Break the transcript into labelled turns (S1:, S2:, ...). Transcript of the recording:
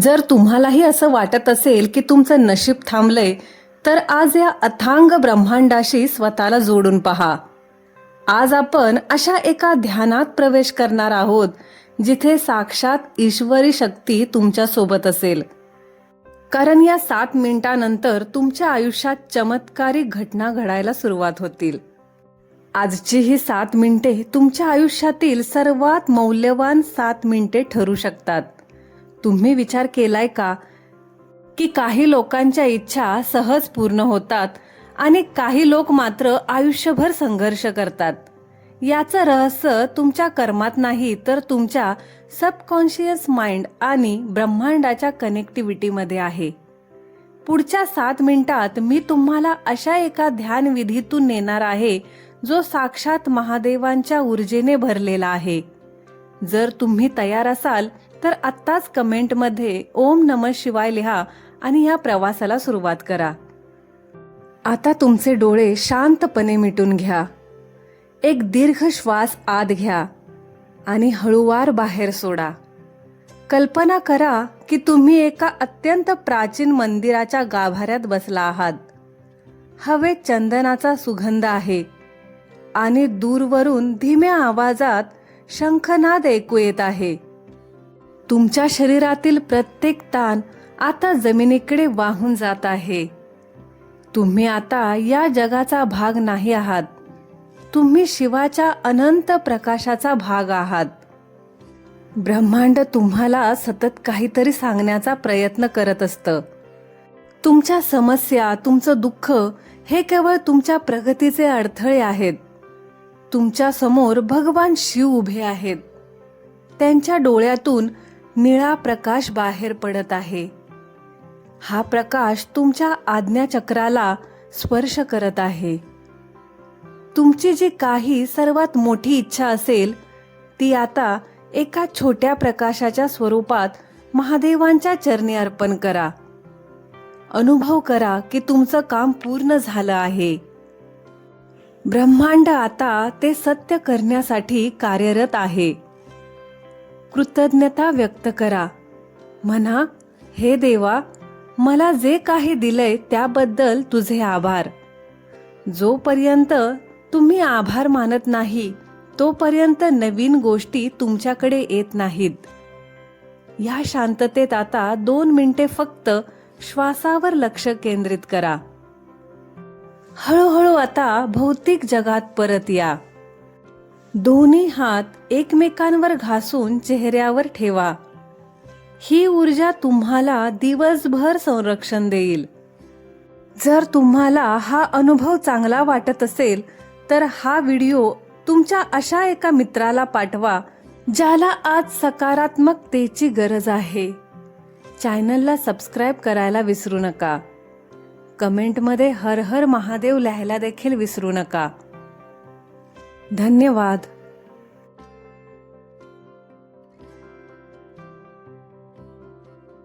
S1: जर तुम्हालाही असं वाटत असेल की तुमचं नशीब थांबलंय तर आज या अथांग ब्रह्मांडाशी स्वतःला जोडून पहा. आज आपण अशा एका ध्यानात प्रवेश करणार आहोत जिथे साक्षात ईश्वरी शक्ती तुमच्यासोबत असेल. कारण या सात मिनिटानंतर तुमच्या आयुष्यात चमत्कारी घटना घडायला सुरुवात होतील. आजची ही सात मिनिटे तुमच्या आयुष्यातील सर्वात मौल्यवान सात मिनिटे ठरू शकतात. तुम्ही विचार केलाय का? की काही लोकांच्या इच्छा सहज पूर्ण होतात आणि काही लोक मात्र आयुष्यभर संघर्ष करतात. याचं रहस्य तुमच्या कर्मात नाही तर तुमच्या सबकॉन्शियस माइंड आणि ब्रह्मांडाच्या कनेक्टिव्हिटीमध्ये आहे. पुढच्या सात मिनिटात मी तुम्हाला अशा एका ध्यान विधीतून नेणार आहे जो साक्षात महादेवांच्या ऊर्जेने भरलेला आहे. जर तुम्ही तयार असाल तर आत्ताच कमेंटमध्ये ओम नम शिवाय लिहा आणि या प्रवासाला सुरुवात करा. आता तुमचे डोळे शांतपणे मिटून घ्या. एक दीर्घ श्वास आत घ्या आणि हळूवार बाहेर सोडा. कल्पना करा की तुम्ही एका अत्यंत प्राचीन मंदिराच्या गाभाऱ्यात बसला आहात. हवेत चंदनाचा सुगंध आहे आणि दूरवरून धीम्या आवाजात शंखनाद ऐकू येत आहे. तुमच्या शरीरातील प्रत्येक ताण आता जमिनीकडे वाहून जात आहे. तुम्ही आता या जगाचा भाग नाही आहात. तुम्ही शिवाच्या अनंत प्रकाशाचा भाग आहात. ब्रह्मांड तुम्हाला सतत काहीतरी सांगण्याचा प्रयत्न करत असतं. तुमच्या समस्या तुमचं दुःख हे केवळ तुमच्या प्रगतीचे अडथळे आहेत. तुमच्यासमोर भगवान शिव उभे आहेत. त्यांच्या डोळ्यातून निळा प्रकाश बाहेर पडत आहे. हा प्रकाश तुमच्या आज्ञाचक्राला स्पर्श करत आहे. तुमची जी काही सर्वात मोठी इच्छा असेल ती आता एका छोट्या प्रकाशाच्या स्वरूपात महादेवांच्या चरणी अर्पण करा. अनुभव करा की तुमचं काम पूर्ण झालं आहे. ब्रह्मांड आता ते सत्य करण्यासाठी कार्यरत आहे. कृतज्ञता व्यक्त करा. म्हणा हे देवा मला जे काही दिलंय त्याबद्दल तुझे आभार. जोपर्यंत तुम्ही आभार मानत नाही तोपर्यंत नवीन गोष्टी तुमच्याकडे येत नाहीत. या शांततेत आता दोन मिनिटे फक्त श्वासावर लक्ष केंद्रित करा. हळूहळू आता भौतिक जगात परत या. दोन्ही हात एकमेकांवर घासून चेहऱ्यावर ठेवा. ही ऊर्जा तुम्हाला दिवसभर संरक्षण देईल. जर तुम्हाला हा अनुभव चांगला वाटत असेल तर हा व्हिडिओ तुमच्या अशा एका मित्राला पाठवा ज्याला आज सकारात्मकतेची गरज आहे. चॅनलला सबस्क्राईब करायला विसरू नका. कमेंटमध्ये हर हर महादेव लिहायला देखील विसरू नका. धन्यवाद.